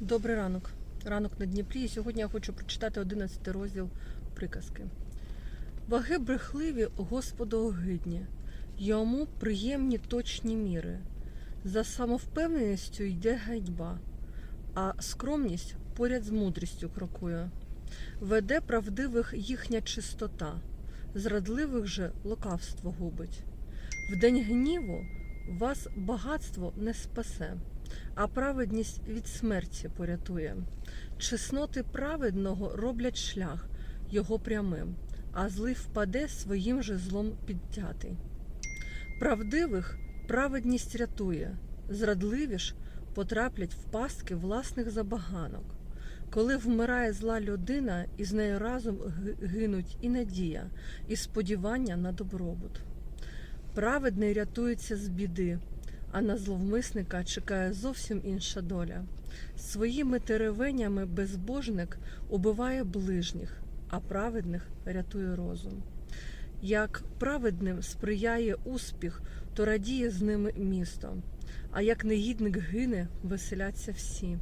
Добрий ранок. Ранок на Дніпрі. І сьогодні я хочу прочитати 11 розділ приказки. Ваги брехливі Господу огидні, йому приємні точні міри. За самовпевненістю йде гайдьба, а скромність поряд з мудрістю крокує. Веде правдивих їхня чистота, зрадливих же лукавство губить. В день гніву вас багатство не спасе, а праведність від смерті порятує. Чесноти праведного роблять шлях його прямим, а злий впаде своїм же злом підтятий. Правдивих праведність рятує, зрадливі ж потраплять в пастки власних забаганок. Коли вмирає зла людина, із нею разом гинуть і надія, і сподівання на добробут. Праведний рятується з біди, а на зловмисника чекає зовсім інша доля. Своїми теревенями безбожник убиває ближніх, а праведних рятує розум. Як праведним сприяє успіх, то радіє з ними місто, а як негідник гине, веселяться всі.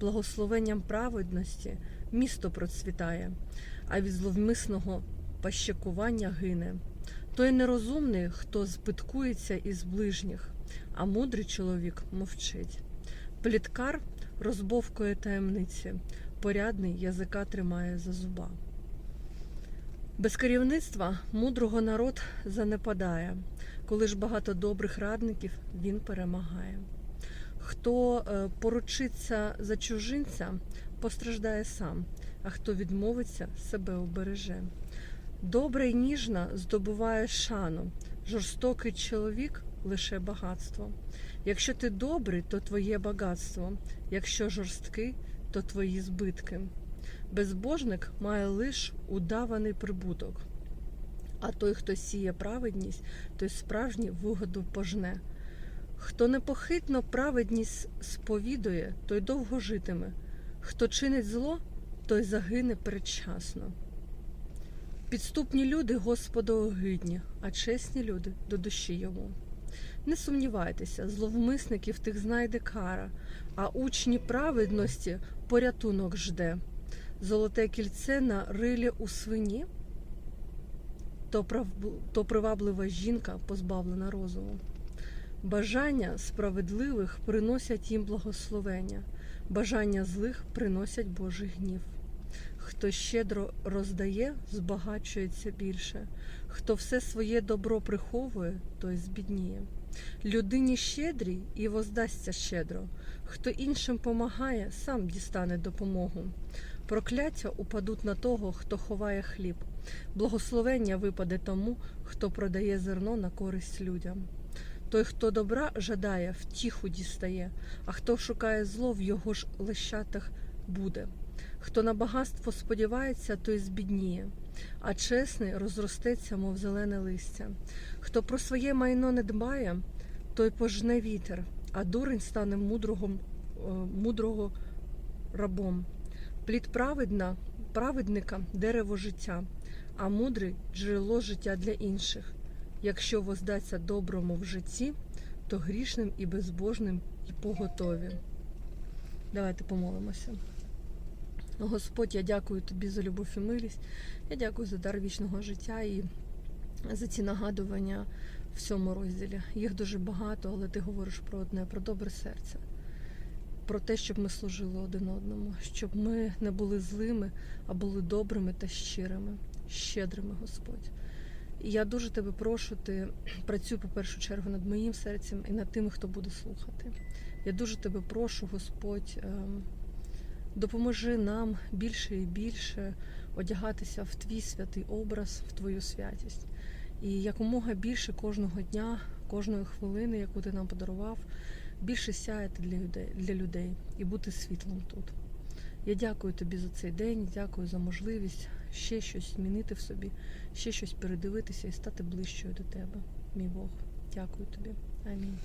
Благословенням праведності місто процвітає, а від зловмисного пащакування гине. Той нерозумний, хто збиткується із ближніх, а мудрий чоловік мовчить. Пліткар розбовкує таємниці, порядний язика тримає за зуба. Без керівництва мудрого народ занепадає, коли ж багато добрих радників він перемагає. Хто е, поручиться за чужинця, постраждає сам, а хто відмовиться, себе обереже. Добра й ніжна здобуває шану, жорстокий чоловік лише багатство. Якщо ти добрий, то твоє багатство, якщо жорсткий, то твої збитки. Безбожник має лиш удаваний прибуток, а той, хто сіє праведність, той справжній вигоду пожне. Хто непохитно праведність сповідує, той довго житиме. Хто чинить зло, той загине передчасно. Підступні люди Господу огидні, а чесні люди до душі йому. Не сумнівайтеся, зловмисників тих знайде кара, а учні праведності порятунок жде. Золоте кільце на рилі у свині, то, прав... то приваблива жінка позбавлена розуму. Бажання справедливих приносять їм благословення, бажання злих приносять Божий гнів. Хто щедро роздає, збагачується більше. Хто все своє добро приховує, той збідніє. Людині щедрій і воздасться щедро. Хто іншим помагає, сам дістане допомогу. Прокляття упадуть на того, хто ховає хліб. Благословення випаде тому, хто продає зерно на користь людям. Той, хто добра жадає, втіху дістає, а хто шукає зло, в його ж лещатах буде. Хто на багатство сподівається, той збідніє, а чесний розростеться, мов зелене листя. Хто про своє майно не дбає, той пожне вітер, а дурень стане мудрого, мудрого рабом. Плід праведна, праведника дерево життя, а мудрий джерело життя для інших. Якщо воздаться доброму в житті, то грішним і безбожним і поготові. Давайте помолимося. Господь, я дякую тобі за любов і милість. Я дякую за дар вічного життя і за ці нагадування в цьому розділі. Їх дуже багато, але ти говориш про одне, про добре серце, про те, щоб ми служили один одному, щоб ми не були злими, а були добрими та щирими, щедрими, Господь. І я дуже тебе прошу, ти працюй по першу чергу над моїм серцем і над тими, хто буде слухати. Я дуже тебе прошу, Господь. Допоможи нам більше і більше одягатися в твій святий образ, в твою святість. І якомога більше кожного дня, кожної хвилини, яку ти нам подарував, більше сяяти для людей, для людей і бути світлом тут. Я дякую тобі за цей день, дякую за можливість ще щось змінити в собі, ще щось передивитися і стати ближчою до тебе, мій Бог. Дякую тобі. Амінь.